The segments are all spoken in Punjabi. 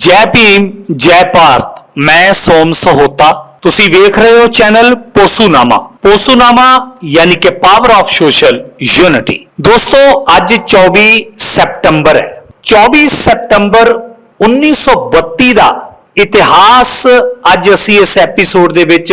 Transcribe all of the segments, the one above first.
ਜੈ ਭੀਮ, ਜੈ ਭਾਰਤ, ਮੈਂ ਸੋਮ ਸਹੋਤਾ। ਤੁਸੀਂ ਵੇਖ ਰਹੇ ਹੋ ਚੈਨਲ ਪੋਸੂਨਾਮਾ। ਪੋਸੂਨਾਮਾ ਯਾਨੀ ਕਿ ਪਾਵਰ ਆਫ ਸੋਸ਼ਲ ਯੂਨਿਟੀ ਦੋਸਤੋ, ਅੱਜ 24 ਸਤੰਬਰ ਹੈ। 24 ਸਤੰਬਰ 1932 ਦਾ ਇਤਿਹਾਸ ਅੱਜ ਅਸੀਂ ਇਸ ਐਪੀਸੋਡ ਦੇ ਵਿੱਚ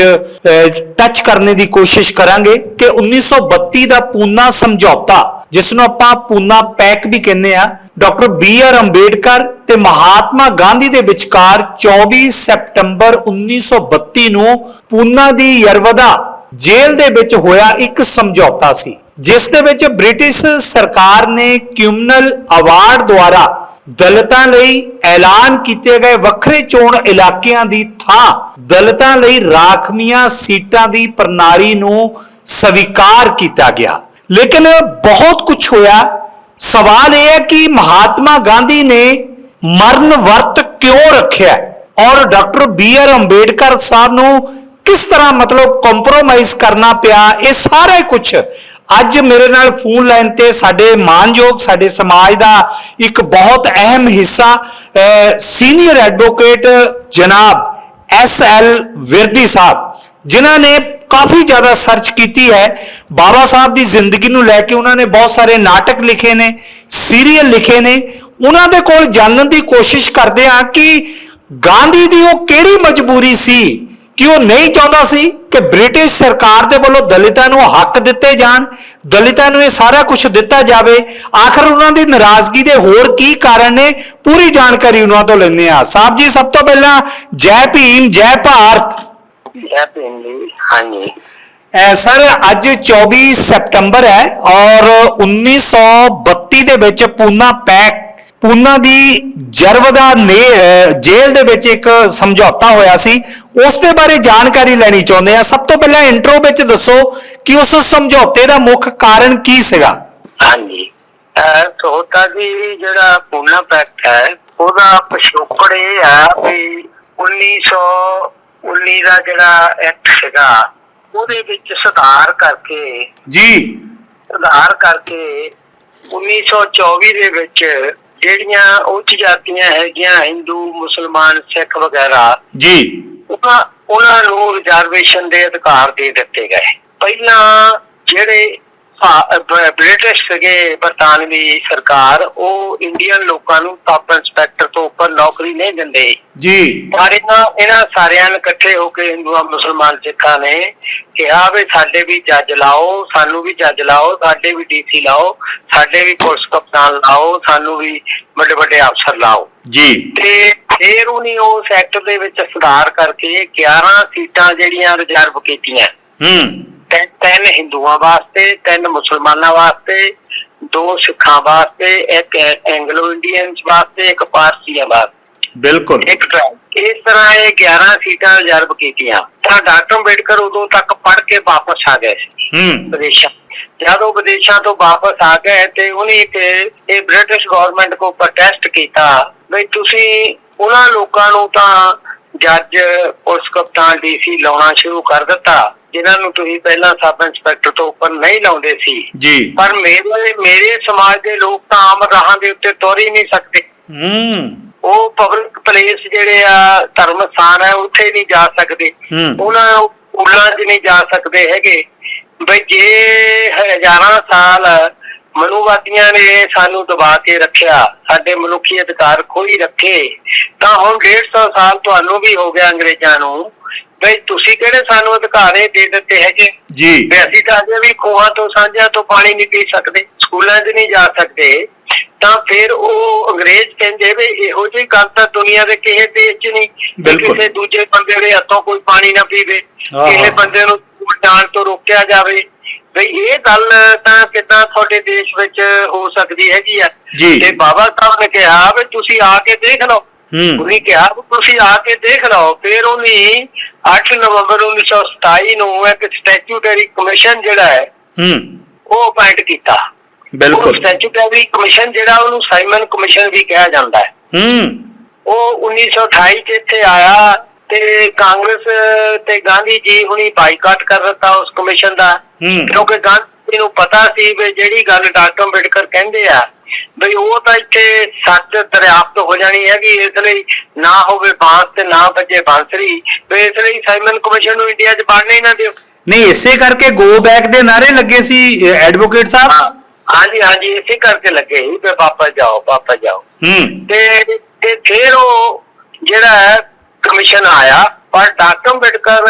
ਟੱਚ ਕਰਨ ਦੀ ਕੋਸ਼ਿਸ਼ ਕਰਾਂਗੇ ਕਿ 1932 ਦਾ ਪੂਨਾ ਸਮਝੌਤਾ ਜਿਸ ਨੂੰ ਆਪਾਂ ਪੂਨਾ ਪੈਕ ਵੀ ਕਹਿੰਦੇ ਆ, ਡਾਕਟਰ ਬੀ ਆਰ ਅੰਬੇਡਕਰ ਤੇ ਮਹਾਤਮਾ ਗਾਂਧੀ ਦੇ ਵਿਚਕਾਰ 24 ਸਤੰਬਰ 1932 ਨੂੰ ਪੂਨਾ ਦੀ ਯਰਵਦਾ ਜੇਲ੍ਹ ਦੇ ਵਿੱਚ ਹੋਇਆ ਇੱਕ ਸਮਝੌਤਾ ਸੀ, ਜਿਸ ਦੇ ਵਿੱਚ ਬ੍ਰਿਟਿਸ਼ ਸਰਕਾਰ ਨੇ ਕਿਊਮਨਲ ਅਵਾਰਡ ਦੁਆਰਾ ਦਲਤਾਂ ਲਈ ਐਲਾਨ ਕੀਤੇ ਗਏ ਵੱਖਰੇ ਚੋਣ ਇਲਾਕਿਆਂ ਦੀ ਥਾਂ ਦਲਤਾਂ ਲਈ ਰਾਖਵੀਆਂ ਸੀਟਾਂ ਦੀ ਪ੍ਰਣਾਲੀ ਨੂੰ ਸਵੀਕਾਰ ਕੀਤਾ ਗਿਆ। ਲੇਕਿਨ ਬਹੁਤ ਕੁਝ ਹੋਇਆ। ਸਵਾਲ ਇਹ ਹੈ ਕਿ ਮਹਾਤਮਾ ਗਾਂਧੀ ਨੇ ਮਰਨ ਵਰਤ ਕਿਉਂ ਰੱਖਿਆ? ਔਰ doctor B R Ambedkar Sahib ਨੂੰ ਕਿਸ ਤਰ੍ਹਾਂ ਮਤਲਬ ਕੰਪਰੋਮਾਈਜ਼ ਕਰਨਾ ਪਿਆ? ਇਹ ਸਾਰਾ ਕੁਝ ਅੱਜ ਮੇਰੇ ਨਾਲ ਫੋਨ ਲਾਈਨ ਤੇ ਸਾਡੇ ਮਾਨਯੋਗ, ਸਾਡੇ ਸਮਾਜ ਦਾ ਇੱਕ ਬਹੁਤ ਅਹਿਮ ਹਿੱਸਾ ਸੀਨੀਅਰ ਐਡਵੋਕੇਟ ਜਨਾਬ ਐਸ ਐਲ ਵਿਰਦੀ ਸਾਹਿਬ, ਜਿਨ੍ਹਾਂ ਨੇ ਕਾਫੀ ਜ਼ਿਆਦਾ ਸਰਚ ਕੀਤੀ ਹੈ। ਬਾਬਾ ਸਾਹਿਬ ਦੀ ਜ਼ਿੰਦਗੀ ਨੂੰ ਲੈ ਕੇ ਉਹਨਾਂ ਨੇ ਬਹੁਤ ਸਾਰੇ ਨਾਟਕ ਲਿਖੇ ਨੇ ਸੀਰੀਅਲ ਲਿਖੇ ਨੇ। ਉਹਨਾਂ ਦੇ ਕੋਲ ਜਾਣਨ ਦੀ ਕੋਸ਼ਿਸ਼ ਕਰਦੇ ਆ ਕਿ ਗਾਂਧੀ ਦੀ ਉਹ ਕਿਹੜੀ ਮਜਬੂਰੀ ਸੀ ਕਿ ਉਹ ਨਹੀਂ ਚਾਹੁੰਦਾ ਸੀ ਕਿ ਬ੍ਰਿਟਿਸ਼ ਸਰਕਾਰ ਦੇ ਵੱਲੋਂ ਦਲਿਤਾਂ ਨੂੰ ਹੱਕ ਦਿੱਤੇ ਜਾਣ, ਦਲਿਤਾਂ ਨੂੰ ਇਹ ਸਾਰਾ ਕੁਝ ਦਿੱਤਾ ਜਾਵੇ। ਆਖਰ ਉਹਨਾਂ ਦੀ ਨਾਰਾਜ਼ਗੀ ਦੇ ਹੋਰ ਕੀ ਕਾਰਨ ਨੇ, ਪੂਰੀ ਜਾਣਕਾਰੀ ਉਹਨਾਂ ਤੋਂ ਲੈਂਦੇ ਆ ਸਾਹਿਬ ਜੀ, ਸਭ ਤੋਂ ਪਹਿਲਾਂ ਜੈ ਭੀਮ, ਜੈ ਭਾਰਤ। ਜੈ ਭੀਮ ਸਰ, ਅੱਜ 24 ਸਤੰਬਰ ਹੈ ਔਰ 1932 ਦੇ ਵਿੱਚ ਪੂਨਾ ਪੈਕ, ਪੂਨਾ ਦੀ ਜਰਵਦਾ ਨੇ ਜੇਲ੍ਹ ਦੇ ਵਿੱਚ ਇੱਕ ਸਮਝੌਤਾ ਹੋਇਆ ਸੀ। ਉਸ ਦੇ ਬਾਰੇ ਜਾਣਕਾਰੀ ਲੈਣੀ ਚਾਹੁੰਦੇ ਆ ਸਭ ਤੋਂ ਪਹਿਲਾਂ ਇੰਟਰੋ ਵਿੱਚ ਦੱਸੋ ਕਿ ਉਸ ਸਮਝੌਤੇ ਦਾ ਮੁੱਖ ਕਾਰਨ ਕੀ ਸੀਗਾ। ਹਾਂਜੀ। ਸੋਤਾ ਜੀ ਜਿਹੜਾ ਪੂਨਾ ਪੈਕਟ ਹੈ, ਉਹਦਾ ਪਿਛੋਕੜ ਇਹ ਆ ਵੀ 1919 ਦਾ ਜਿਹੜਾ ਐਕਟ ਸੀਗਾ ਉਹਦੇ ਵਿੱਚ ਸੁਧਾਰ ਕਰਕੇ ਜੀ। ਸੁਧਾਰ ਕਰਕੇ 1924 ਦੇ ਵਿੱਚ ਜਿਹੜੀਆਂ ਉੱਚ ਜਾਤੀਆਂ ਹੈਗੀਆਂ ਹਿੰਦੂ ਮੁਸਲਮਾਨ ਸਿੱਖ ਵਗੈਰਾ ਜੀ। ਉਹਨਾਂ ਉਹਨਾਂ ਨੂੰ ਰਿਜ਼ਰਵੇਸ਼ਨ ਦੇ ਅਧਿਕਾਰ ਦੇ ਦਿੱਤੇ ਗਏ। ਪਹਿਲਾਂ ਜਿਹੜੇ ਬ੍ਰਿਟਿਸ਼ ਸੀਗੇ ਬਰਤਾਨਵੀ ਸਰਕਾਰ ਉਹ ਇੰਡੀਅਨ ਲੋਕਾਂ ਨੂੰ ਟਾਪ ਉੱਪਰ ਨੌਕਰੀ ਨਹੀਂ ਦਿੰਦੇ। ਜੀ। ਪਰ ਇਹਨਾਂ ਇਹਨਾਂ ਸਾਰਿਆਂ ਨੇ ਇਕੱਠੇ ਹੋ ਕੇ ਹਿੰਦੂਆਂ ਮੁਸਲਮਾਨ ਸਿੱਖਾਂ ਨੇ ਕਿਹਾ ਵੀ ਸਾਡੇ ਵੀ ਜੱਜ ਲਾਓ ਸਾਨੂੰ ਵੀ ਜੱਜ ਲਾਓ ਸਾਡੇ ਵੀ ਡੀਸੀ ਲਾਓ ਸਾਡੇ ਵੀ ਪੁਲਿਸ ਕਪਤਾਨ ਲਾਓ ਸਾਨੂੰ ਵੀ ਵੱਡੇ ਵੱਡੇ ਅਫਸਰ ਲਾਓ। ਜੀ। ਤੇ ਫਿਰ ਉਹਨੇ ਉਹ ਸੈਕਟਰ ਦੇ ਵਿੱਚ ਸੁਧਾਰ ਕਰਕੇ 11 ਸੀਟਾਂ ਜਿਹੜੀਆਂ ਰਿਜ਼ਰਵ ਕੀਤੀਆਂ। ਹੂੰ। ਤਿੰਨ ਤਿੰਨ ਹਿੰਦੂਆਂ ਵਾਸਤੇ ਤਿੰਨ ਮੁਸਲਮਾਨਾਂ ਵਾਸਤੇ ਦੋ ਸਿੱਖਾਂ ਵਾਸਤੇ ਇੱਕ ਐਂਗਲੋ ਇੰਡੀਅਨਸ ਵਾਸਤੇ ਇੱਕ ਪਾਰਸੀਆਂ ਵਾਸਤੇ। ਬਿਲਕੁਲ। ਇੱਕ ਇਸ ਤਰ੍ਹਾਂ ਇਹ 11 ਸੀਟਾਂ ਰਿਜ਼ਰਵ ਕੀਤੀਆਂ। ਤਾਂ ਡਾਕਟਰ ਅੰਬੇਡਕਰ ਉਦੋਂ ਤੱਕ ਪੜ੍ਹ ਕੇ ਵਾਪਸ ਆ ਗਏ ਸੀ। ਹੂੰ। ਵਿਦੇਸ਼ਾਂ। ਜਦੋਂ ਵਿਦੇਸ਼ਾਂ ਤੋਂ ਵਾਪਸ ਆ ਗਏ ਤੇ ਉਹਨੇ ਤੇ ਇਹ ਬ੍ਰਿਟਿਸ਼ ਗਵਰਨਮੈਂਟ ਕੋ ਪ੍ਰੋਟੈਸਟ ਕੀਤਾ ਵੀ ਤੁਸੀਂ ਉਹਨਾਂ ਲੋਕਾਂ ਨੂੰ ਤਾਂ ਜੱਜ ਪੁਲਿਸ ਕਪਤਾਨ ਡੀਸੀ ਲਾਉਣਾ ਸ਼ੁਰੂ ਕਰ ਦਿੱਤਾ। ਜਿਨ੍ਹਾਂ ਨੂੰ ਤੁਸੀਂ ਪਹਿਲਾਂ ਸਬ ਇੰਸਪੈਕਟਰ ਤੋਂ ਉੱਪਰ ਨਹੀਂ ਲਾਉਂਦੇ ਸੀ। ਜੀ। ਪਰ ਮੇਰੇ ਮੇਰੇ ਸਮਾਜ ਦੇ ਲੋਕ ਤਾਂ ਆਮ ਰਾਹਾਂ ਦੇ ਉੱਤੇ ਤੁਰ ਹੀ ਨਹੀਂ ਸਕਦੇ। ਹੂੰ। ਉਹ ਪਬਲਿਕ ਪਲੇਸ ਜਿਹੜੇ ਆ ਧਰਮ ਸਥਾਨ ਹੈ ਉੱਥੇ ਨਹੀਂ ਜਾ ਸਕਦੇ। ਉਹਨਾਂ ਉਹਨਾਂ 'ਚ ਨਹੀਂ ਜਾ ਸਕਦੇ ਹੈਗੇ। ਬਈ ਜੇ ਹਜ਼ਾਰਾਂ ਸਾਲ ਮਨੂਵਾਦੀਆਂ ਨੇ ਸਾਨੂੰ ਦਬਾ ਕੇ ਰੱਖਿਆ ਸਾਡੇ ਮਨੁੱਖੀ ਅਧਿਕਾਰ ਕੋਈ ਰੱਖੇ ਤਾਂ ਹੁਣ 150 ਸਾਲ ਤੁਹਾਨੂੰ ਵੀ ਹੋ ਗਿਆ ਅੰਗਰੇਜ਼ਾਂ ਨੂੰ। ਬਈ ਤੁਸੀਂ ਕਿਹੜੇ ਸਾਨੂੰ ਅਧਿਕਾਰ ਇਹ ਦੇ ਦਿੱਤੇ ਹੈਗੇ ਜੀ ਵੀ ਅਸੀਂ ਤਾਂ ਅਜੇ ਵੀ ਖੂਹਾਂ ਤੋਂ ਸਾਂਝਿਆਂ ਤੋਂ ਪਾਣੀ ਨਹੀਂ ਪੀ ਸਕਦੇ ਸਕੂਲਾਂ 'ਚ ਨਹੀਂ ਜਾ ਸਕਦੇ ਤਾਂ ਫਿਰ ਉਹ ਅੰਗਰੇਜ਼ ਕਹਿੰਦੇ ਵੀ ਇਹੋ ਜਿਹੀ ਗੱਲ ਤਾਂ ਦੁਨੀਆ ਦੇ ਕਿਸੇ ਦੇਸ਼ 'ਚ ਨਹੀਂ। ਕਿਸੇ ਦੂਜੇ ਬੰਦੇ ਦੇ ਹੱਥੋਂ ਕੋਈ ਪਾਣੀ ਨਾ ਪੀਵੇ ਕਿਸੇ। ਬੰਦੇ ਨੂੰ ਸਕੂਲ ਜਾਣ ਤੋਂ ਰੋਕਿਆ ਜਾਵੇ ਵੀ ਇਹ ਗੱਲ ਤਾਂ ਕਿਦਾਂ ਤੁਹਾਡੇ ਦੇਸ਼ ਵਿੱਚ ਹੋ ਸਕਦੀ ਹੈਗੀ ਆ। ਤੇ ਬਾਬਾ ਸਾਹਿਬ ਨੇ ਕਿਹਾ ਵੀ ਤੁਸੀਂ ਆ ਕੇ ਦੇਖ ਲਓ ਉਹਨੇ ਕਿਹਾ ਤੁਸੀਂ ਆ ਕੇ ਦੇਖ ਲਓ ਫਿਰ ਉਹਨੇ 8 ਨਵੰਬਰ 1927 ਨੂੰ ਇੱਕ ਸਟੈਚੂਟਰੀ ਕਮਿਸ਼ਨ ਜਿਹੜਾ ਹੈ ਉਹ ਅਪਾਇੰਟ ਕੀਤਾ। ਉਹ ਬਿਲਕੁਲ ਸਟੈਚੂਟਰੀ ਕਮਿਸ਼ਨ ਜਿਹੜਾ ਉਹਨੂੰ ਸਾਈਮਨ ਕਮਿਸ਼ਨ ਵੀ ਕਿਹਾ ਜਾਂਦਾ ਹੈ। ਹੂੰ। ਉਹ 1928 ਚ ਇੱਥੇ ਆਇਆ ਤੇ ਕਾਂਗਰਸ ਤੇ ਗਾਂਧੀ ਜੀ ਹੁਣੀ ਬਾਈਕਾਟ ਕਰ ਦਿੱਤਾ ਉਸ ਕਮਿਸ਼ਨ ਦਾ। ਕਿਉਂਕਿ ਗਾਂਧੀ ਨੂੰ ਪਤਾ ਸੀ ਵੀ ਜਿਹੜੀ ਗੱਲ ਡਾਕਟਰ ਅੰਬੇਡਕਰ ਕਹਿੰਦੇ ਆ ਬਈ ਉਹ ਤਾਂ ਇੱਥੇ ਸੱਚ ਦਰਿਆਪਤ ਹੋ ਜਾਣੀ ਹੈਗੀ ਇਸ ਲਈ ਨਾ ਹੋਵੇ ਬਾਂਸ ਤੇ ਨਾ ਵੱਜੇ ਬਾਂਸਰੀ ਵੀ ਇਸ ਲਈ ਸਾਈਮਨ ਕਮਿਸ਼ਨ ਨੂੰ ਇੰਡੀਆ 'ਚ ਬਣਨੇ ਹੀ ਨਾ ਦਿਓ। ਨਹੀਂ ਇਸੇ ਕਰਕੇ ਗੋ ਬੈਕ ਦੇ ਨਾਰੇ ਲੱਗੇ ਸੀ ਐਡਵੋਕੇਟ ਸਾਹਿਬ? ਹਾਂ, ਹਾਂਜੀ ਹਾਂਜੀ ਇਸੇ ਕਰਕੇ ਲੱਗੇ ਸੀ ਵੀ ਵਾਪਸ ਜਾਓ ਵਾਪਸ ਜਾਓ। ਹੂੰ। ਤੇ ਤੇ ਫਿਰ ਉਹ ਜਿਹੜਾ ਕਮਿਸ਼ਨ ਆਇਆ ਪਰ ਡਾਕਟਰ ਅੰਬੇਡਕਰ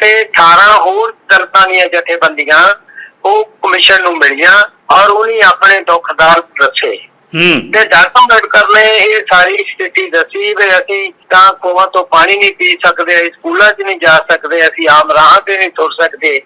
ਤੇ 18 ਹੋਰ ਦੀਆਂ ਜਥੇਬੰਦੀਆਂ ਉਹ ਕਮਿਸ਼ਨ ਨੂੰ ਮਿਲੀਆਂ। ਔਰ ਉਹਨੇ ਆਪਣੇ ਦੁੱਖ ਦਰਦ ਦੱਸੇ। ਹੂੰ। ਤੇ ਡਾਕਟਰ ਅੰਬੇਡਕਰ ਨੇ ਇਹ ਸਾਰੀ ਸਥਿਤੀ ਦੱਸੀ ਵੀ ਅਸੀਂ ਤਾਂ ਕੋਹਾਂ ਤੋਂ ਪਾਣੀ ਨਹੀਂ ਪੀ ਸਕਦੇ ਅਸੀਂ ਸਕੂਲਾਂ 'ਚ ਨਹੀਂ ਜਾ ਸਕਦੇ ਅਸੀਂ ਆਮ ਰਾਹਾਂ ਤੇ ਨਹੀਂ ਤੁਰ ਸਕਦੇ।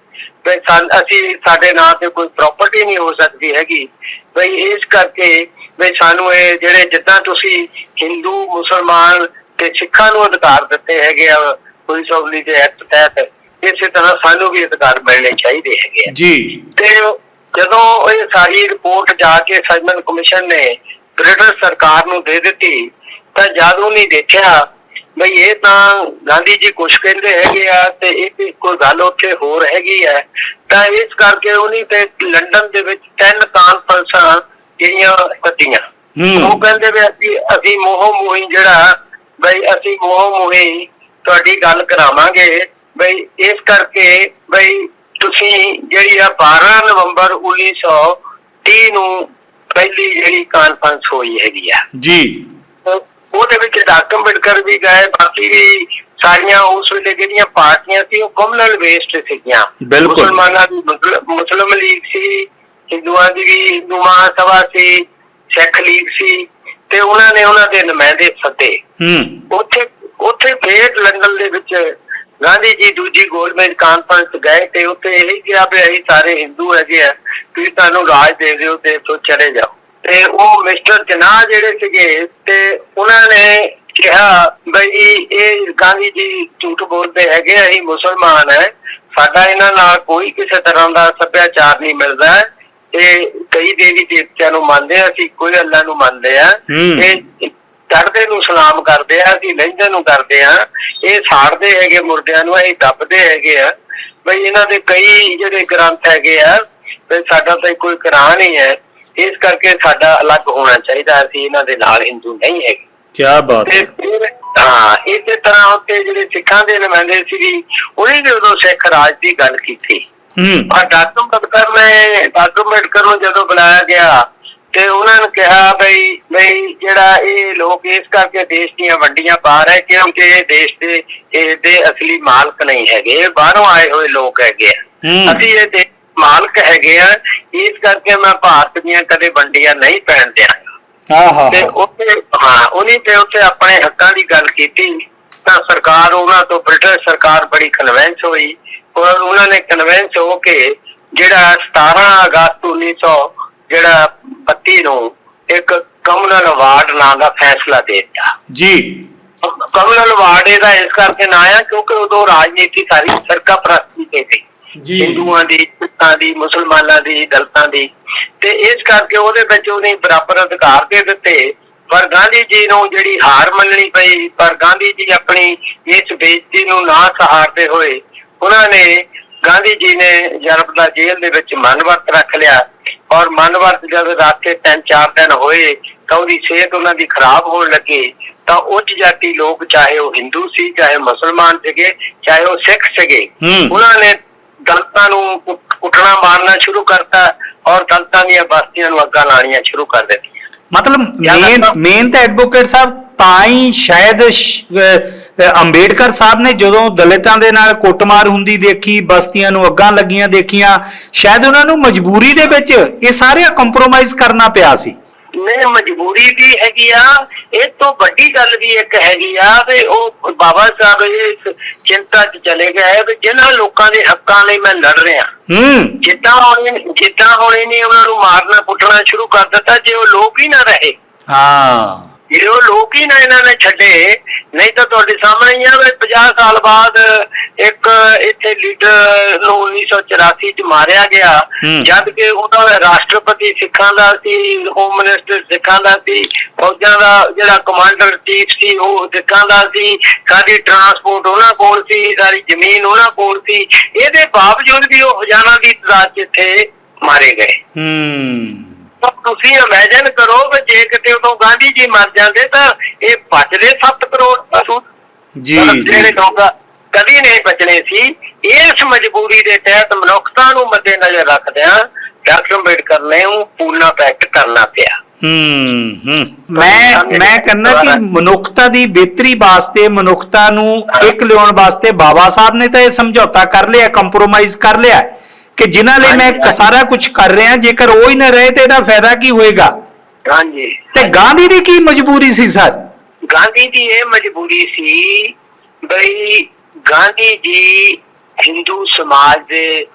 ਵੀ ਅਸੀਂ ਸਾਡੇ ਨਾਂ ਤੇ ਕੋਈ ਪ੍ਰਾਪਰਟੀ ਨਹੀਂ ਹੋ ਸਕਦੀ ਹੈਗੀ। ਬਈ ਇਸ ਕਰਕੇ ਵੀ ਸਾਨੂੰ ਇਹ ਜਿਹੜੇ ਜਿੱਦਾਂ ਤੁਸੀਂ ਹਿੰਦੂ ਮੁਸਲਮਾਨ ਤੇ ਸਿੱਖਾਂ ਨੂੰ ਅਧਿਕਾਰ ਦਿੱਤੇ ਹੈਗੇ ਆ ਪੁਲਿਸ ਆਫਲੀ ਦੇ ਐਕਟ ਤਹਿਤ ਇਸੇ ਤਰ੍ਹਾਂ ਸਾਨੂੰ ਵੀ ਅਧਿਕਾਰ ਮਿਲਣੇ ਚਾਹੀਦੇ ਹੈਗੇ ਆ। ਜੀ। ਤੇ ਜਦੋਂ ਇਹ ਸਾਰੀ ਰਿਪੋਰਟ ਜਾ ਕੇ ਸਾਈਮਨ ਕਮਿਸ਼ਨ ਨੇ ਬ੍ਰਿਟਿਸ਼ ਸਰਕਾਰ ਨੂੰ ਦੇ ਦਿੱਤੀ ਤਾਂ ਜਦ ਉਹਨੇ ਦੇਖਿਆ ਬਈ ਇਹ ਤਾਂ ਗਾਂਧੀ ਜੀ ਕੁਛ ਕਹਿੰਦੇ ਹੈਗੇ ਆ ਤੇ ਇਹ ਵੀ ਕੋਈ ਗੱਲ ਉੱਥੇ ਹੋਰ ਹੈਗੀ ਹੈ ਤਾਂ ਇਸ ਕਰਕੇ ਉਹਨੇ ਤੇ ਲੰਡਨ ਦੇ ਵਿੱਚ ਤਿੰਨ ਕਾਨਫਰੰਸਾਂ ਜਿਹੜੀਆਂ ਕੱਢੀਆਂ ਹੂੰ। ਉਹ ਕਹਿੰਦੇ ਵੀ ਅਸੀਂ ਅਸੀਂ ਮੋਹ ਮੋਹੀ ਜਿਹੜਾ ਬਈ ਅਸੀਂ ਮੋਹ ਮੋਹੀ ਤੁਹਾਡੀ ਗੱਲ ਕਰਾਵਾਂਗੇ ਬਈ ਇਸ ਕਰਕੇ ਬਈ ਤੁਸੀਂ ਜਿਹੜੀ ਆ 12 ਨਵੰਬਰ 1930 ਨੂੰ ਪਹਿਲੀ ਜਿਹੜੀ ਕਾਨਫਰੰਸ ਹੋਈ ਹੈਗੀ ਆ। ਜੀ। ਉਹ- ਉਹਦੇ ਵਿੱਚ ਡਾਕਟਰ ਅੰਬੇਡਕਰ ਵੀ ਗਏ ਬਾਕੀ ਵੀ ਸਾਰੀਆਂ ਉਸ ਵੇਲੇ ਜਿਹੜੀਆਂ ਪਾਰਟੀਆਂ ਸੀ ਉਹ ਕਮਨਲ ਵੇਸਟ ਸੀਗੀਆਂ। ਮੁਸਲਮਾਨਾਂ ਦੀ ਮੁਸਲ- ਮੁਸਲਿਮ ਲੀਗ ਸੀ ਹਿੰਦੂਆਂ ਦੀ ਵੀ ਹਿੰਦੂ ਮਹਾਸਭਾ ਸੀ ਸਿੱਖ ਲੀਗ ਸੀ ਤੇ ਉਹਨਾਂ ਨੇ ਉਹਨਾਂ ਦੇ ਨੁਮਾਇੰਦੇ ਸੱਦੇ। ਹੂੰ। ਉੱਥੇ ਉੱਥੇ ਫੇਰ ਲੰਡਨ ਦੇ ਵਿੱਚ ਗਾਂਧੀ ਜੀ ਦੂਜੀ ਗੋਲਮੇਜ ਕਾਨਫਰੰਸ ਗਏ ਤੇ ਉੱਥੇ ਇਹ ਕਿਹਾ ਵੀ ਅਸੀਂ ਸਾਰੇ ਹਿੰਦੂ ਹੈਗੇ ਆ ਤੁਸੀਂ ਤੁਹਾਨੂੰ ਰਾਜ ਦੇ ਦਿਓ ਤੇ ਤੋਂ ਚਲੇ ਜਾਓ ਤੇ ਉਹ ਮਿਸਟਰ ਜਨਾਹ ਜਿਹੜੇ ਸੀਗੇ ਤੇ ਉਹਨਾਂ ਨੇ ਕਿਹਾ ਬਈ ਇਹ ਗਾਂਧੀ ਜੀ ਝੂਠ ਬੋਲਦੇ ਹੈਗੇ ਆ, ਅਸੀਂ ਮੁਸਲਮਾਨ ਹੈ ਸਾਡਾ ਇਹਨਾਂ ਨਾਲ ਕੋਈ ਕਿਸੇ ਤਰ੍ਹਾਂ ਦਾ ਸੱਭਿਆਚਾਰ ਨਹੀਂ ਮਿਲਦਾ। ਤੇ ਕਈ ਦੇਵੀ ਦੇਵਤਿਆਂ ਨੂੰ ਮੰਨਦੇ ਆ ਅਸੀਂ ਕੋਈ ਅੱਲਾ ਨੂੰ ਮੰਨਦੇ ਆ ਹੂੰ। ਇਹ ਚੜ੍ਹਦੇ ਨੂੰ ਸਲਾਮ ਕਰਦੇ ਆ ਅਸੀਂ ਲਹਿੰਦੇ ਨੂੰ ਕਰਦੇ ਆ। ਇਹ ਸਾੜਦੇ ਹੈਗੇ ਮੁਰਦਿਆਂ ਨੂੰ ਇਹ ਦੱਬਦੇ ਹੈਗੇ ਆ। ਬਈ ਇਹਨਾਂ ਦੇ ਕਈ ਜਿਹੜੇ ਗ੍ਰੰਥ ਹੈਗੇ ਆ ਤੇ ਸਾਡਾ ਤਾਂ ਕੋਈ ਕੁਰਾਨ ਹੀ ਹੈ। ਇਸ ਕਰਕੇ ਸਾਡਾ ਅਲੱਗ ਹੋਣਾ ਚਾਹੀਦਾ ਅਸੀਂ ਇਹਨਾਂ ਦੇ ਨਾਲ ਹਿੰਦੂ ਨਹੀਂ ਹੈਗੇ। ਕੀ ਬਾਤ ਫਿਰ ਹਾਂ ਇਸੇ ਤਰ੍ਹਾਂ ਉੱਤੇ ਜਿਹੜੇ ਸਿੱਖਾਂ ਦੇ ਨੁਮਾਇੰਦੇ ਸੀ ਉਹਨੇ ਵੀ ਉਦੋਂ ਸਿੱਖ ਰਾਜ ਦੀ ਗੱਲ ਕੀਤੀ। ਹੂੰ। ਆ ਡਾਕਟਰ ਅੰਬੇਡਕਰ ਨੇ ਡਾਕਟਰ ਅੰਬੇਡਕਰ ਨੂੰ ਜਦੋਂ ਬੁਲਾਇਆ ਗਿਆ ਤੇ ਉਹਨਾਂ ਨੇ ਕਿਹਾ ਬਈ ਬਈ ਜਿਹੜਾ ਇਹ ਲੋਕ ਇਸ ਕਰਕੇ ਦੇਸ਼ ਦੀਆਂ ਵੰਡੀਆਂ ਪਾ ਰਹੇ ਕਿਉਂਕਿ ਇਹ ਦੇਸ਼ ਦੇ ਦੇ ਅਸਲੀ ਮਾਲਕ ਨਹੀਂ ਹੈਗੇ ਇਹ ਬਾਹਰੋਂ ਆਏ ਹੋਏ ਲੋਕ ਹੈਗੇ ਆ। ਅਸੀਂ ਇਹ ਦੇ ਮਾਲਕ ਹੈਗੇ ਆ ਇਸ ਕਰਕੇ ਮੈਂ ਭਾਰਤ ਦੀਆਂ ਕਦੇ ਵੰਡੀਆਂ ਨਹੀਂ ਪੈਣ ਦਿਆਂਗਾ ਆਹਾ। ਤੇ ਉੱਥੇ ਹਾਂ ਉਹਨੇ ਤੇ ਉੱਥੇ ਆਪਣੇ ਹੱਕਾਂ ਦੀ ਗੱਲ ਕੀਤੀ। ਤਾਂ ਸਰਕਾਰ ਉਹਨਾਂ ਤੋਂ ਬ੍ਰਿਟਿਸ਼ ਸਰਕਾਰ ਬੜੀ ਕਨਵਿੰਸ ਹੋਈ। ਔਰ ਉਹਨਾਂ ਨੇ ਕਨਵਿੰਸ ਹੋ ਕੇ ਜਿਹੜਾ 17 ਅਗਸਤ 1900 ਜਿਹੜਾ 32 ਨੂੰ ਇੱਕ ਕਮਨਲ ਅਵਾਰਡ ਨਾਂ ਦਾ ਫੈਸਲਾ ਦੇ ਦਿੱਤਾ। ਜੀ। ਕਮਨਲ ਅਵਾਰਡ ਇਹਦਾ ਇਸ ਕਰਕੇ ਨਾ ਆਇਆ ਕਿਉਂਕਿ ਉਦੋਂ ਰਾਜਨੀਤੀ ਸਾਰੀ ਸਰਕਾ ਪ੍ਰਸਤੀ ਤੇ ਸੀ। ਜੀ। ਹਿੰਦੂਆਂ ਦੀ ਸਿੱਖਾਂ ਦੀ ਮੁਸਲਮਾਨਾਂ ਦੀ ਦਲਤਾਂ ਦੀ। ਤੇ ਇਸ ਕਰਕੇ ਉਹਦੇ ਵਿੱਚ ਉਹਨੇ ਬਰਾਬਰ ਅਧਿਕਾਰ ਦੇ ਦਿੱਤੇ। ਪਰ ਗਾਂਧੀ ਜੀ ਨੂੰ ਜਿਹੜੀ ਹਾਰ ਮੰਨਣੀ ਪਈ ਪਰ ਗਾਂਧੀ ਜੀ ਆਪਣੀ ਇਸ ਬੇਇੱਜ਼ਤੀ ਨੂੰ ਨਾ ਸਹਾਰਦੇ ਹੋਏ ਉਹਨਾਂ ਨੇ ਗਾਂਧੀ ਜੀ ਨੇ ਯੂਰਪ ਦਾ ਜੇਲ੍ਹ ਦੇ ਵਿੱਚ ਮਨਵਰਤ ਰੱਖ ਲਿਆ। ਔਰ ਮਨਵਰਤ ਜਦ ਰਾਤੇ ਤਿੰਨ ਚਾਰ ਦਿਨ ਹੋਏ ਤਾਂ ਉਹਦੀ ਸਿਹਤ ਉਹਨਾਂ ਦੀ ਖਰਾਬ ਹੋਣ ਲੱਗੀ ਤਾਂ ਉੱਚ ਜਾਤੀ ਲੋਕ ਚਾਹੇ ਉਹ ਹਿੰਦੂ ਸੀ ਚਾਹੇ ਮੁਸਲਮਾਨ ਸੀਗੇ ਚਾਹੇ ਉਹ ਸਿੱਖ ਸੀਗੇ। ਉਹਨਾਂ ਨੇ ਦਲਤਾਂ ਨੂੰ ਕੁ- ਕੁੱਟਣਾ ਮਾਰਨਾ ਸ਼ੁਰੂ ਕਰਤਾ ਔਰ ਦਲਤਾਂ ਦੀਆਂ ਬਸਤੀਆਂ ਨੂੰ ਅੱਗਾ ਲਾਣੀਆਂ ਸ਼ੁਰੂ ਕਰ ਦਿੱਤੀਆਂ ਮਤਲਬ ਮੇਨ? ਮੇਨ ਤਾਂ ਐਡਵੋਕੇਟ ਸਾਹਿਬ ਤਾਂ ਹੀ ਸ਼ਾਇਦ ਅੰਬੇਡਕਰ ਸਾਹਿਬ ਨੇ ਜਦੋਂ ਦਲਿਤਾਂ ਦੇ ਨਾਲ ਕੁੱਟਮਾਰ ਹੁੰਦੀ ਦੇਖੀ ਬਸਤੀਆਂ ਨੂੰ ਅੱਗਾਂ ਲੱਗੀਆਂ ਦੇਖੀਆਂ ਸ਼ਾਇਦ ਉਹਨਾਂ ਨੂੰ ਮਜਬੂਰੀ ਦੇ ਵਿੱਚ ਇਹ ਸਾਰੇ ਕੰਪਰੋਮਾਈਜ਼ ਕਰਨਾ ਪਿਆ ਸੀ ਨਹੀਂ ਮਜਬੂਰੀ ਵੀ ਹੈਗੀ ਆ ਇਹ ਤੋਂ ਵੱਡੀ ਗੱਲ ਵੀ ਇੱਕ ਹੈਗੀ ਆ ਵੀ ਉਹ ਬਾਬਾ ਸਾਹਿਬ ਇਸ ਚਿੰਤਾ 'ਚ ਚਲੇ ਗਏ ਵੀ ਜਿਨ੍ਹਾਂ ਲੋਕਾਂ ਦੇ ਹੱਕਾਂ ਲਈ ਮੈਂ ਲੜ ਰਿਹਾ। ਹੂੰ। ਜਿੱਦਾਂ ਹੁਣ ਜਿੱਦਾਂ ਹੁਣ ਇਹਨੇ ਉਹਨਾਂ ਨੂੰ ਮਾਰਨਾ ਕੁੱਟਣਾ ਸ਼ੁਰੂ ਕਰ ਦਿੱਤਾ ਜੇ ਉਹ ਲੋਕ ਹੀ ਨਾ ਰਹੇ। ਹਾਂ। ਜੇ ਉਹ ਲੋਕ ਹੀ ਨਾ ਇਹਨਾਂ ਨੇ ਛੱਡੇ ਨਹੀਂ ਤਾਂ ਤੁਹਾਡੇ ਸਾਹਮਣੇ ਹੀ ਆ ਵੀ 50 ਸਾਲ ਬਾਅਦ ਇੱਕ ਇੱਥੇ ਲੀਡਰ ਨੂੰ 1984 ਚ ਮਾਰਿਆ ਗਿਆ। ਜਦ ਕਿ ਉਹਦਾ ਰਾਸ਼ਟਰਪਤੀ ਸਿੱਖਾਂ ਦਾ ਸੀ ਹੋਮ ਮਿਨਿਸਟਰ ਸਿੱਖਾਂ ਦਾ ਸੀ ਫੌਜਾਂ ਦਾ ਜਿਹੜਾ ਕਮਾਂਡਰ ਚੀਫ ਸੀ ਉਹ ਸਿੱਖਾਂ ਦਾ ਸੀ ਸਾਡੀ ਟਰਾਂਸਪੋਰਟ ਉਹਨਾਂ ਕੋਲ ਸੀ ਸਾਰੀ ਜ਼ਮੀਨ ਉਹਨਾਂ ਕੋਲ ਸੀ। ਇਹਦੇ ਬਾਵਜੂਦ ਵੀ ਉਹ ਹਜ਼ਾਰਾਂ ਦੀ ਤਾਦਾਦ 'ਚ ਇੱਥੇ ਮਾਰੇ ਗਏ। ਹੂੰ। ਤੁਸੀਂ ਇਮੇਜਿਨ ਕਰੋ ਕਿ ਜੇ ਕਿਤੇ ਉਦੋਂ ਗਾਂਧੀ ਜੀ ਮਰ ਜਾਂਦੇ ਤਾਂ ਇਹ ਬਚਦੇ 7 ਕਰੋੜ ਪਸ਼ੂ। ਜੀ ਜਿਹੜੇ ਲੋਕ ਕਦੀ ਨਹੀਂ ਬਚਣੇ ਸੀ ਇਸ ਮਜਬੂਰੀ ਦੇ ਤਹਿਤ ਮਨੁੱਖਤਾ ਨੂੰ ਮੱਦੇਨਜ਼ਰ ਰੱਖਦਿਆਂ ਡਾਕਟਰ ਅੰਬੇਡਕਰ ਨੇ ਉਹ ਪੂਨਾ ਪੈਕਟ ਕਰਨਾ ਪਿਆ। ਹੂੰ ਹੂੰ। ਮੈਂ ਮੈਂ ਕਹਿੰਦਾ ਕਿ ਮਨੁੱਖਤਾ ਦੀ ਬਿਹਤਰੀ ਵਾਸਤੇ ਮਨੁੱਖਤਾ ਨੂੰ ਇੱਕ ਲਿਆਉਣ ਵਾਸਤੇ ਬਾਬਾ ਸਾਹਿਬ ਨੇ ਤਾਂ ਇਹ ਸਮਝੌਤਾ ਕਰ ਲਿਆ ਕੰਪਰੋਮਾਈਜ਼ ਕਰ ਲਿਆ। ਕਿ ਜਿਨ੍ਹਾਂ ਲਈ ਮੈਂ। ਸਾਰਾ ਕੁਝ ਕਰ ਰਿਹਾ ਜੇਕਰ ਉਹ ਹੀ ਨਾ ਰਹੇ ਤੇ ਇਹਦਾ ਫਾਇਦਾ ਕੀ ਹੋਏਗਾ? ਹਾਂਜੀ। ਤੇ ਗਾਂਧੀ ਦੀ ਕੀ ਮਜਬੂਰੀ ਸੀ ਸਰ? ਗਾਂਧੀ ਦੀ ਇਹ ਮਜਬੂਰੀ ਸੀ ਬਈ ਗਾਂਧੀ ਜੀ ਹਿੰਦੂ ਸਮਾਜ ਦੇ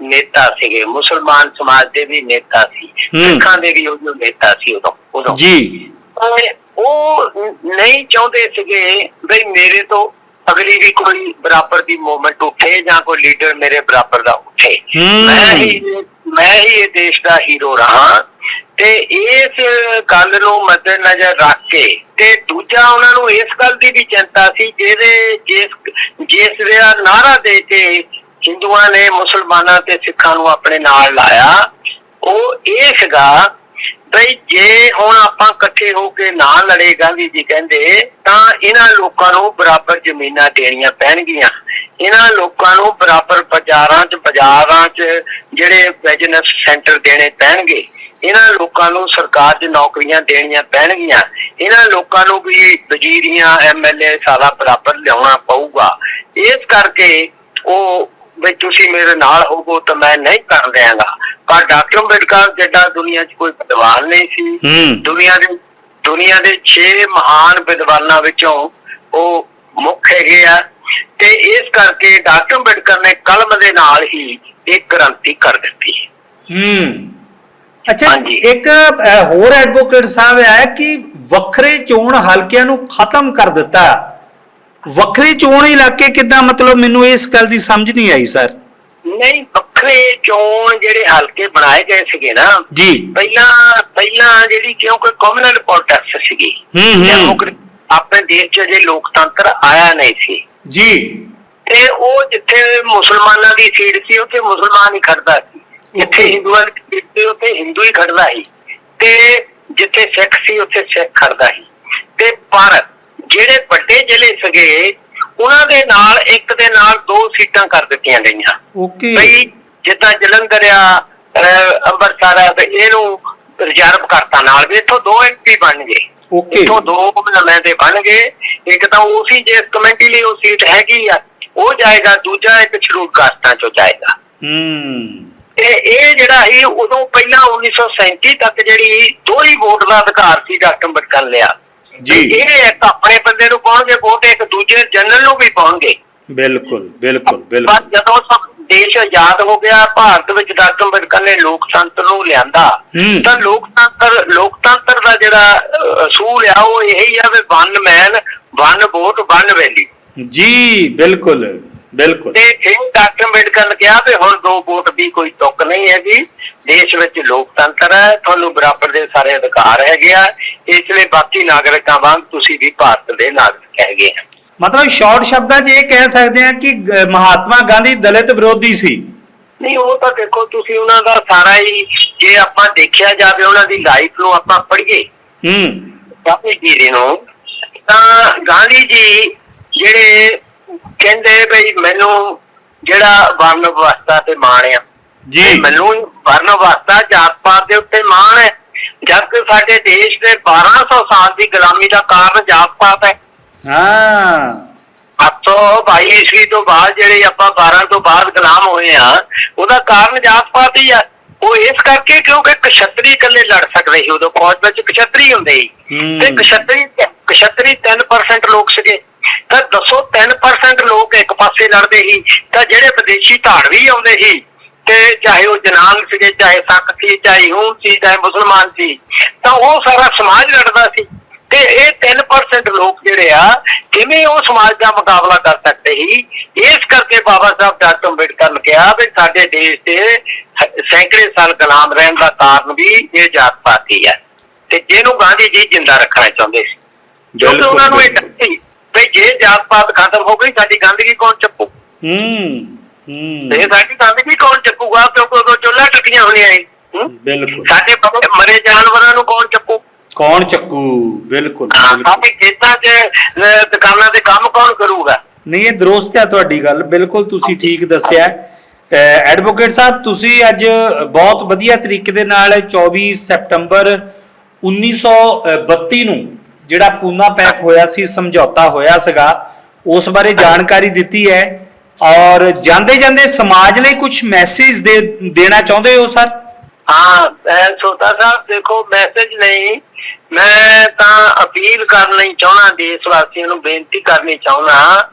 ਨੇਤਾ ਸੀਗੇ ਮੁਸਲਮਾਨ ਸਮਾਜ ਦੇ ਵੀ ਨੇਤਾ ਸੀ। ਸਿੱਖਾਂ ਦੇ ਵੀ ਉਹ ਨੇਤਾ ਸੀ ਉਦੋਂ ਉਦੋਂ। ਜੀ। ਉਹ ਨਹੀਂ ਚਾਹੁੰਦੇ ਸੀਗੇ ਬਈ ਮੇਰੇ ਤੋਂ ਅਗਲੀ ਵੀ ਕੋਈ ਬਰਾਬਰ ਦੀ ਮੂਵਮੈਂਟ ਉੱਠੇ ਜਾਂ ਕੋਈ ਲੀਡਰ ਮੇਰੇ ਬਰਾਬਰ ਦਾ ਉੱਠੇ। ਮੈਂ ਹੀ ਮੈਂ ਹੀ ਇਹ ਦੇਸ਼ ਦਾ ਹੀਰੋ ਰਹਾ ਤੇ ਇਸ ਗੱਲ ਨੂੰ ਮੱਦੇਨਜ਼ਰ ਰੱਖ ਕੇ ਤੇ ਦੂਜਾ ਉਹਨਾਂ ਨੂੰ ਇਸ ਗੱਲ ਦੀ ਵੀ ਚਿੰਤਾ ਸੀ ਜਿਹਦੇ ਜਿਸ ਜਿਸ ਦਾ ਨਾਰਾ ਦੇ ਕੇ ਹਿੰਦੂਆਂ ਨੇ ਮੁਸਲਮਾਨਾਂ ਤੇ ਸਿੱਖਾਂ ਨੂੰ ਆਪਣੇ ਨਾਲ ਲਾਇਆ ਉਹ ਇਹ ਸੀਗਾ ਬਈ ਜੇ ਹੁਣ ਆਪਾਂ ਇਕੱਠੇ ਹੋ ਕੇ ਨਾ ਲੜੇ ਗਾਂਧੀ ਜੀ ਕਹਿੰਦੇ, ਤਾਂ ਇਹਨਾਂ ਲੋਕਾਂ ਨੂੰ ਬਰਾਬਰ ਜ਼ਮੀਨਾਂ ਦੇਣੀਆਂ ਪੈਣਗੀਆਂ। ਇਹਨਾਂ ਲੋਕਾਂ ਨੂੰ ਬਰਾਬਰ ਬਾਜ਼ਾਰਾਂ 'ਚ ਬਾਜ਼ਾਰਾਂ 'ਚ ਜਿਹੜੇ ਬਿਜ਼ਨਸ ਸੈਂਟਰ ਦੇਣੇ ਪੈਣਗੇ। ਇਹਨਾਂ ਲੋਕਾਂ ਨੂੰ ਸਰਕਾਰ 'ਚ ਨੌਕਰੀਆਂ ਦੇਣੀਆਂ ਪੈਣਗੀਆਂ। ਇਹਨਾਂ ਲੋਕਾਂ ਨੂੰ ਵੀ ਵਜ਼ੀਰੀਆਂ ਐਮਐਲਏ ਸਾਰਾ ਬਰਾਬਰ ਲਿਆਉਣਾ ਪਊਗਾ। ਇਸ ਕਰਕੇ ਉਹ ਵੀ ਤੁਸੀਂ ਮੇਰੇ ਨਾਲ ਹੋਵੋ ਤਾਂ ਮੈਂ ਨਹੀਂ ਕਰ ਦਿਆਂਗਾ। ਪਰ ਡਾਕਟਰ ਅੰਬੇਡਕਰ ਜਿੱਡਾ ਦੁਨੀਆ 'ਚ ਕੋਈ ਵਿਦਵਾਨ ਨਹੀਂ ਸੀ ਦੁਨੀਆ ਦੇ ਦੁਨੀਆ ਦੇ 6 ਮਹਾਨ ਵਿਦਵਾਨਾਂ ਵਿੱਚੋਂ ਉਹ ਮੁੱਖ ਹੈਗੇ ਆ। ਤੇ ਇਸ ਕਰਕੇ ਡਾਕਟਰ ਅੰਬੇਡਕਰ ਨੇ ਕਲਮ ਦੇ ਨਾਲ ਹੀ ਇੱਕ ਕ੍ਰਾਂਤੀ ਕਰ ਦਿੱਤੀ। ਹੂੰ। ਅੱਛਾ। ਇੱਕ ਹੋਰ ਐਡਵੋਕੇਟ ਸਾਹਿਬ ਹੈ ਕਿ ਵੱਖਰੇ ਚੋਣ ਹਲਕਿਆਂ ਨੂੰ ਖਤਮ ਕਰ ਦਿੱਤਾ। ਵੱਖਰੇ ਚੋਣ ਇਲਾਕੇ ਕਿੱਦਾਂ? ਮਤਲਬ ਮੈਨੂੰ ਇਸ ਗੱਲ ਦੀ ਸਮਝ ਨਹੀਂ ਆਈ ਸਰ। ਨਹੀਂ ਵੱਖਰੇ ਚੋਣ ਜਿਹੜੇ ਹਲਕੇ ਬਣਾਏ ਗਏ ਸੀਗੇ ਨਾ ਜੀ। ਪਹਿਲਾਂ ਪਹਿਲਾਂ ਜਿਹੜੀ ਕਿਉਂਕਿ ਕਮਿਊਨਲ ਪੋਲਿਟਿਕਸ ਸੀਗੀ ਹੂੰ, ਹੂੰ। ਆਪਣੇ ਦੇਸ਼ 'ਚ ਜੇ ਲੋਕਤੰਤਰ ਆਇਆ ਨਹੀਂ ਸੀ। ਜੀ। ਤੇ ਉਹ ਜਿੱਥੇ ਮੁਸਲਮਾਨਾਂ ਦੀ ਸੀਟ ਸੀ ਉੱਥੇ ਮੁਸਲਮਾਨ ਹੀ ਖੜਦਾ ਸੀ। ਜਿੱਥੇ. ਹਿੰਦੂਆਂ ਦੀ ਸੀਟ ਸੀ ਉੱਥੇ ਹਿੰਦੂ ਹੀ ਖੜਦਾ ਸੀ। ਤੇ ਜਿੱਥੇ ਸਿੱਖ ਸੀ ਉੱਥੇ ਸਿੱਖ ਖੜਦਾ ਸੀ। ਤੇ ਪਰ ਜਿਹੜੇ ਵੱਡੇ ਜ਼ਿਲ੍ਹੇ ਸੀਗੇ ਉਹਨਾਂ ਦੇ ਨਾਲ ਇੱਕ ਦੇ ਨਾਲ ਦੋ ਸੀਟਾਂ ਕਰ ਦਿੱਤੀਆਂ ਗਈਆਂ। ਓਕੇ। ਬਈ ਜਿੱਦਾਂ ਜਲੰਧਰ ਆ ਅੰਮ੍ਰਿਤਸਰ ਆ ਤੇ ਇਹਨੂੰ ਰਿਜ਼ਰਵ ਕਰਤਾ ਨਾਲ ਵੀ। ਇੱਥੋਂ ਦੋ ਐਮਪੀ ਬਣ ਗਏ। ਓਕੇ ਇੱਥੋਂ ਦੋ ਨੁਮਾਇੰਦੇ ਬਣ ਗਏ। ਇੱਕ ਤਾਂ ਉਸੀ ਜਿਸ ਕਮੇਟੀ ਲਈ ਉਹ ਸੀਟ ਹੈਗੀ ਆ ਉਹ ਜਾਏਗਾ ਦੂਜਾ ਇੱਕ ਸ਼ਡਿਊਲ ਕਾਸਟਾਂ ਚੋਂ ਜਾਏਗਾ। ਹੂੰ। ਤੇ ਇਹ ਜਿਹੜਾ ਸੀ ਉਦੋਂ ਪਹਿਲਾਂ 1937 ਤੱਕ ਜਿਹੜੀ ਦੋਹਰੀ ਵੋਟ ਦਾ ਅਧਿਕਾਰ ਸੀ ਡਾਕਟਰ ਅੰਬੇਡਕਰ ਲਿਆ। ਜੀ। ਇਹ ਇੱਕ ਆਪਣੇ ਬੰਦੇ ਨੂੰ ਪਾਉਣਗੇ ਵੋਟ ਇੱਕ ਦੂਜੇ ਜਨਰਲ ਨੂੰ ਵੀ ਪਾਉਣਗੇ। ਬਿਲਕੁਲ ਬਿਲਕੁਲ ਪਰ ਬਿਲਕੁਲ ਜਦੋਂ ਸਭ ਦੇਸ਼ ਆਜ਼ਾਦ ਹੋ ਗਿਆ ਭਾਰਤ ਵਿੱਚ ਡਾਕਟਰ ਅੰਬੇਡਕਰ ਨੇ ਲੋਕਤੰਤਰ ਨੂੰ ਲਿਆਂਦਾ। ਤਾਂ ਲੋਕਤੰਤਰ ਲੋਕਤੰਤਰ ਦਾ ਜਿਹੜਾ ਅਸੂਲ ਆ ਉਹ ਇਹੀ ਆ ਵੀ one man one vote one value. ਜੀ ਬਿਲਕੁਲ ਬਿਲਕੁਲ। ਤੇ ਫਿਰ ਡਾਕਟਰ ਅੰਬੇਡਕਰ ਨੇ ਕਿਹਾ ਵੀ ਹੁਣ ਦੋ ਵੋਟ ਦੀ ਕੋਈ ਤੁੱਕ ਨਹੀਂ ਹੈਗੀ। ਦੇਸ਼ ਵਿੱਚ ਲੋਕਤੰਤਰ ਹੈ ਤੁਹਾਨੂੰ ਬਰਾਬਰ ਦੇ ਸਾਰੇ ਅਧਿਕਾਰ ਹੈਗੇ ਆ। ਇਸ ਲਈ ਬਾਕੀ ਨਾਗਰਿਕਾਂ ਵਾਂਗ ਤੁਸੀਂ ਵੀ ਭਾਰਤ ਦੇ ਨਾਗਰਿਕ ਹੈਗੇ ਆ। ਮਤਲਬ ਸ਼ਾਰਟ ਸ਼ਬਦਾਂ 'ਚ ਇਹ ਕਹਿ ਸਕਦੇ ਹਾਂ ਕਿ ਗ- ਮਹਾਤਮਾ ਗਾਂਧੀ ਦਲਿਤ ਵਿਰੋਧੀ ਸੀ। ਨਹੀਂ ਉਹ ਤਾਂ ਦੇਖੋ ਤੁਸੀਂ ਉਹਨਾਂ ਦਾ ਸਾਰਾ ਹੀ ਜੇ ਆਪਾਂ ਦੇਖਿਆ ਜਾਵੇ ਉਹਨਾਂ ਦੀ ਲਾਈਫ ਨੂੰ ਆਪਾਂ ਪੜ੍ਹੀਏ ਹੂੰ। ਗਾਂਧੀ ਜੀ ਦੀ ਨੂੰ ਤਾਂ ਗਾਂਧੀ ਜੀ ਜਿਹੜੇ ਕਹਿੰਦੇ ਬਈ ਮੈਨੂੰ ਜਿਹੜਾ ਵਰਨ ਅਵਸਥਾ ਤੇ ਮਾਣ ਆ ਜੀ। ਮੈਨੂੰ ਵਰਨ ਅਵਸਥਾ ਜਾਤ ਪਾਤ ਦੇ ਉੱਤੇ ਮਾਣ ਹੈ। ਜਦ ਕਿ ਸਾਡੇ ਦੇਸ਼ ਦੇ 1200 ਸਾਲ ਦੀ ਗੁਲਾਮੀ ਦਾ ਕਾਰਨ ਜਾਤ ਪਾਤ ਹੈ। ਹਾਂ। 822 ਈਸਵੀ ਤੋਂ ਬਾਅਦ ਜਿਹੜੇ ਆਪਾਂ 12 ਤੋਂ ਬਾਅਦ ਗੁਲਾਮ ਹੋਏ ਆ ਉਹਦਾ ਕਾਰਨ ਜਾਤ ਪਾਤ ਹੀ ਆ। ਉਹ ਇਸ ਕਰਕੇ ਕਿਉਂਕਿ ਕਸ਼ਤਰੀ ਇਕੱਲੇ ਲੜ ਸਕਦੇ ਸੀ ਉਦੋਂ ਫੌਜ ਵਿੱਚ ਕਸ਼ਤਰੀ ਹੁੰਦੇ ਸੀ। ਹੂੰ। ਤੇ ਕਸ਼ਤਰੀ ਕਸ਼ਤਰੀ 3% ਲੋਕ ਸੀਗੇ। ਤਾਂ ਦੱਸੋ 3% ਲੋਕ ਇੱਕ ਪਾਸੇ ਲੜਦੇ ਸੀ ਤਾਂ ਜਿਹੜੇ ਵਿਦੇਸ਼ੀ ਧਾੜਵੀ ਆਉਂਦੇ ਸੀ ਤੇ ਚਾਹੇ ਉਹ ਜਨਾਨ ਸੀਗੇ ਚਾਹੇ ਸੱਖ ਸੀ ਚਾਹੇ ਹੂਨ ਸੀ ਚਾਹੇ ਮੁਸਲਮਾਨ ਸੀ ਤਾਂ ਉਹ ਸਾਰਾ ਸਮਾਜ ਲੜਦਾ ਸੀ। ਤੇ ਇਹ 3% ਲੋਕ ਜਿਹੜੇ ਆ ਕਿਵੇਂ ਉਹ ਸਮਾਜ ਦਾ ਮੁਕਾਬਲਾ ਕਰ ਸਕਦੇ ਸੀ? ਇਸ ਕਰਕੇ ਬਾਬਾ ਸਾਹਿਬ ਡਾਕਟਰ ਅੰਬੇਡਕਰ ਨੇ ਕਿਹਾ ਵੀ ਸਾਡੇ ਦੇਸ਼ ਹ- ਸੈਂਕੜੇ ਸਾਲ ਗੁਲਾਮ ਰਹਿਣ ਦਾ ਕਾਰਨ ਵੀ ਇਹ ਜਾਤ ਪਾਤੀ ਹੈ। ਤੇ ਜਿਹਨੂੰ ਗਾਂਧੀ ਜੀ ਜਿੰਦਾ ਰੱਖਣਾ ਚਾਹੁੰਦੇ ਸੀ। ਕਿਉਂਕਿ ਉਹਨਾਂ ਨੂੰ ਇਹ ਸੀ ਵੀ ਜੇ ਜਾਤ ਪਾਤ ਖਤਮ ਹੋ ਗਈ ਸਾਡੀ ਗੰਦਗੀ ਕੌਣ ਚੱਕੂ? ਹੂੰ ਹੂੰ। ਤੇ ਸਾਡੀ ਗੰਦਗੀ ਕੌਣ ਚੱਕੂਗਾ? ਕਿਉਂਕਿ ਉਦੋਂ ਚੁੱਲ੍ਹਾ ਟੱਕੀਆਂ ਹੋਣੀਆਂ ਸੀ। ਬਿਲਕੁਲ। ਸਾਡੇ ਮਰੇ ਜਾਨਵਰਾਂ ਨੂੰ ਕੌਣ ਚੱਕੂ? ਕੌਣ ਚੱਕੂ? ਬਿਲਕੁਲ ਸਾਡੇ ਖੇਤਾਂ 'ਚ ਅਹ, ਦੁਕਾਨਾਂ ਤੇ ਕੰਮ ਕੌਣ ਕਰੂਗਾ? ਨਹੀਂ ਇਹ ਦਰੁਸਤ ਹੈ ਤੁਹਾਡੀ ਗੱਲ। ਬਿਲਕੁਲ ਤੁਸੀਂ ਠੀਕ ਦੱਸਿਆ। ਐਡਵੋਕੇਟ ਸਾਹਿਬ ਤੁਸੀਂ ਅੱਜ ਬਹੁਤ ਵਧੀਆ ਤਰੀਕੇ ਦੇ ਨਾਲ 24 ਸਤੰਬਰ 1932 ਨੂੰ ਜਿਹੜਾ ਪੂਨਾ ਪੈਕ ਹੋਇਆ ਸੀ ਸਮਝੌਤਾ ਹੋਇਆ ਸੀਗਾ ਉਸ ਬਾਰੇ ਜਾਣਕਾਰੀ ਦਿੱਤੀ ਹੈ। ਔਰ ਜਾਂਦੇ ਜਾਂਦੇ ਸਮਾਜ ਲਈ ਕੁਝ ਮੈਸੇਜ ਦੇ ਦੇਣਾ ਚਾਹੁੰਦੇ ਹੋ ਸਰ ਹਾਂ ਅਹ, ਛੋਟਾ ਸਾਹਿਬ ਦੇਖੋ ਮੈਸੇਜ ਨਹੀਂ। ਮੈਂ ਤਾਂ ਅਪੀਲ ਕਰਨੀ ਚਾਹਣਾ ਦੇਸ਼ ਵਾਸੀਆਂ ਨੂੰ ਬੇਨਤੀ ਕਰਨੀ ਚਾਹੁੰਦਾ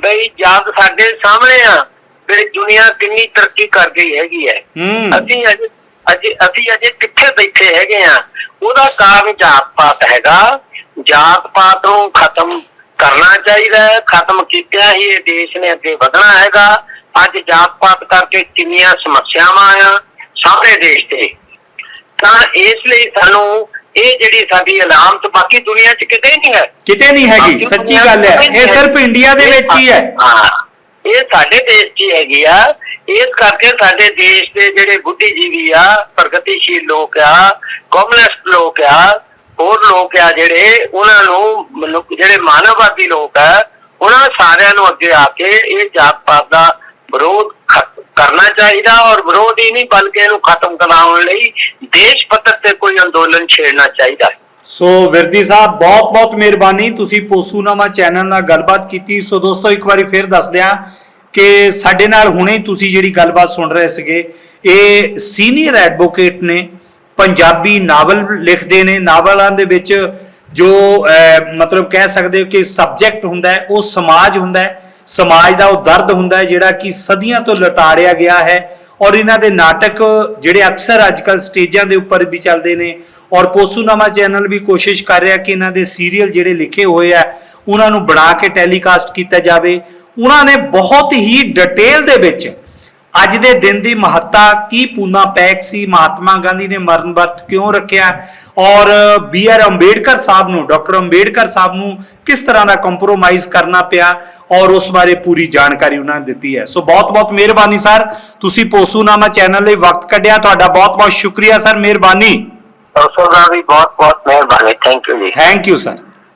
ਬਈ ਜਦ ਸਾਡੇ ਸਾਹਮਣੇ ਆ ਵੀ ਦੁਨੀਆ ਕਿੰਨੀ ਤਰੱਕੀ ਕਰ ਗਈ ਹੈਗੀ ਹੈ। ਹੂੰ। ਅਸੀਂ ਅਜੇ ਅਜੇ ਅਸੀਂ ਅਜੇ ਕਿੱਥੇ ਬੈਠੇ ਹੈਗੇ ਆ? ਉਹਦਾ ਕਾਰਨ ਜਾਤ ਪਾਤ ਹੈਗਾ। ਜਾਤ ਪਾਤ ਨੂੰ ਖਤਮ ਕਰਨਾ ਚਾਹੀਦਾ ਹੈ ਖਤਮ ਕੀਤਾ ਹੀ ਇਹ ਦੇਸ਼ ਨੇ ਅੱਗੇ ਵਧਣਾ ਹੈਗਾ। ਅੱਜ ਜਾਤ ਪਾਤ ਕਰਕੇ ਕਿੰਨੀਆਂ ਸਮੱਸਿਆਵਾਂ ਆ ਸਾਰੇ ਦੇਸ਼ ਤੇ। ਤਾਂ ਇਸ ਲਈ ਸਾਨੂੰ ਇਹ ਜਿਹੜੀ ਸਾਡੀ ਅਲਾਮਤ ਬਾਕੀ ਦੁਨੀਆ 'ਚ ਕਿਤੇ ਨਹੀਂ ਹੈ। ਕਿਤੇ ਨਹੀਂ ਹੈਗੀ ਸੱਚੀ ਗੱਲ ਹੈ। ਇਹ ਸਿਰਫ ਇੰਡੀਆ ਦੇ ਵਿੱਚ ਹੀ ਹੈ। ਹਾਂ ਇਹ ਸਾਡੇ ਦੇਸ਼ 'ਚ ਹੈਗੀ ਆ। ਇਸ ਕਰਕੇ ਸਾਡੇ ਦੇਸ਼ ਦੇ ਜਿਹੜੇ ਬੁੱਧੀਜੀਵੀ ਆ ਪ੍ਰਗਤੀਸ਼ੀਲ ਲੋਕ ਆ ਕਮਿਊਨਿਸਟ ਲੋਕ ਆ ਹੋਰ ਲੋਕ ਆ ਜਿਹੜੇ ਉਹਨਾਂ ਨੂੰ ਮਨੁੱਖ ਜਿਹੜੇ ਮਾਨਵਵਾਦੀ ਲੋਕ ਆ ਉਹਨਾਂ ਸਾਰਿਆਂ ਨੂੰ ਅੱਗੇ ਆ ਕੇ ਇਹ ਜਾਤ ਪਾਤ ਦਾ ਵਿਰੋਧ ਕਰਨਾ ਚਾਹੀਦਾ ਔਰ ਵਿਰੋਧ ਹੀ ਨਹੀਂ ਬਲਕਿ ਇਹਨੂੰ ਖਤਮ ਕਰਾਉਣ ਲਈ ਦੇਸ਼ ਪੱਧਰ ਤੇ ਕੋਈ ਅੰਦੋਲਨ ਛੇੜਨਾ ਚਾਹੀਦਾ ਹੈ। ਸੋ ਵਿਰਦੀ ਸਾਹਿਬ ਬਹੁਤ ਬਹੁਤ ਮਿਹਰਬਾਨੀ। ਤੁਸੀਂ ਪੋਸੂਨਾਮਾ ਚੈਨਲ ਨਾਲ ਗੱਲਬਾਤ ਕੀਤੀ। ਸੋ ਦੋਸਤੋ ਇੱਕ ਵਾਰੀ ਫੇਰ ਦੱਸ ਦਿਆਂ ਕਿ ਸਾਡੇ ਨਾਲ ਹੁਣੇ ਤੁਸੀਂ ਜਿਹੜੀ ਗੱਲਬਾਤ ਸੁਣ ਰਹੇ ਸੀਗੇ ਇਹ ਸੀਨੀਅਰ ਐਡਵੋਕੇਟ ਨੇ ਪੰਜਾਬੀ ਨਾਵਲ ਲਿਖਦੇ ਨੇ। ਨਾਵਲਾਂ ਦੇ ਵਿੱਚ ਜੋ ਅਹ, ਮਤਲਬ ਕਹਿ ਸਕਦੇ ਹੋ ਕਿ ਸਬਜੈਕਟ ਹੁੰਦਾ ਹੈ ਉਹ ਸਮਾਜ ਹੁੰਦਾ ਹੈ। ਸਮਾਜ ਦਾ ਉਹ ਦਰਦ ਹੁੰਦਾ ਹੈ, ਜਿਹੜਾ ਕਿ ਸਦੀਆਂ ਤੋਂ ਲਟਾੜਿਆ ਗਿਆ ਹੈ ਔਰ ਇਹਨਾਂ ਦੇ ਨਾਟਕ ਜਿਹੜੇ ਅਕਸਰ ਅੱਜਕੱਲ ਸਟੇਜਾਂ ਦੇ ਉੱਪਰ ਵੀ ਚੱਲਦੇ ਨੇ ਔਰ ਪੋਸੂਨਾਮਾ ਚੈਨਲ ਵੀ ਕੋਸ਼ਿਸ਼ ਕਰ ਰਿਹਾ ਕਿ ਇਹਨਾਂ ਦੇ ਸੀਰੀਅਲ ਜਿਹੜੇ ਲਿਖੇ ਹੋਏ ਆ, ਉਹਨਾਂ ਨੂੰ ਬਣਾ ਕੇ ਟੈਲੀਕਾਸਟ ਕੀਤਾ ਜਾਵੇ। ਉਹਨਾਂ ਨੇ ਬਹੁਤ ਹੀ ਡਿਟੇਲ ਦੇ ਵਿੱਚ ਅੱਜ ਦੇ ਦਿਨ ਦੀ ਮਹੱਤਤਾ, ਕੀ ਪੂਨਾ ਪੈਕ ਸੀ, ਮਹਾਤਮਾ ਗਾਂਧੀ ਨੇ ਮਰਨ ਵਰਤ ਕਿਉਂ ਰੱਖਿਆ ਔਰ ਬੀ ਆਰ ਅੰਬੇਡਕਰ ਸਾਹਿਬ ਨੂੰ, ਡਾਕਟਰ ਅੰਬੇਡਕਰ ਸਾਹਿਬ ਨੂੰ ਕਿਸ ਤਰ੍ਹਾਂ ਦਾ ਕੰਪਰੋਮਾਈਜ਼ ਕਰਨਾ ਪਿਆ? ਔਰ ਉਸ ਬਾਰੇ ਪੂਰੀ ਜਾਣਕਾਰੀ ਉਹਨਾਂ ਨੇ ਦਿੱਤੀ ਹੈ। ਸੋ ਬਹੁਤ ਬਹੁਤ ਮਿਹਰਬਾਨੀ ਸਰ। ਤੁਸੀਂ ਪੋਸੂਨਾਮਾ ਚੈਨਲ ਲਈ ਵਕਤ ਕੱਢਿਆ। ਤੁਹਾਡਾ ਬਹੁਤ ਬਹੁਤ ਸ਼ੁਕਰੀਆ ਸਰ। ਮਿਹਰਬਾਨੀ। ਉਸ ਦਾ ਵੀ ਬਹੁਤ ਬਹੁਤ ਮਿਹਰਬਾਨੀ। ਥੈਂਕ ਯੂ ਜੀ। Thank you sir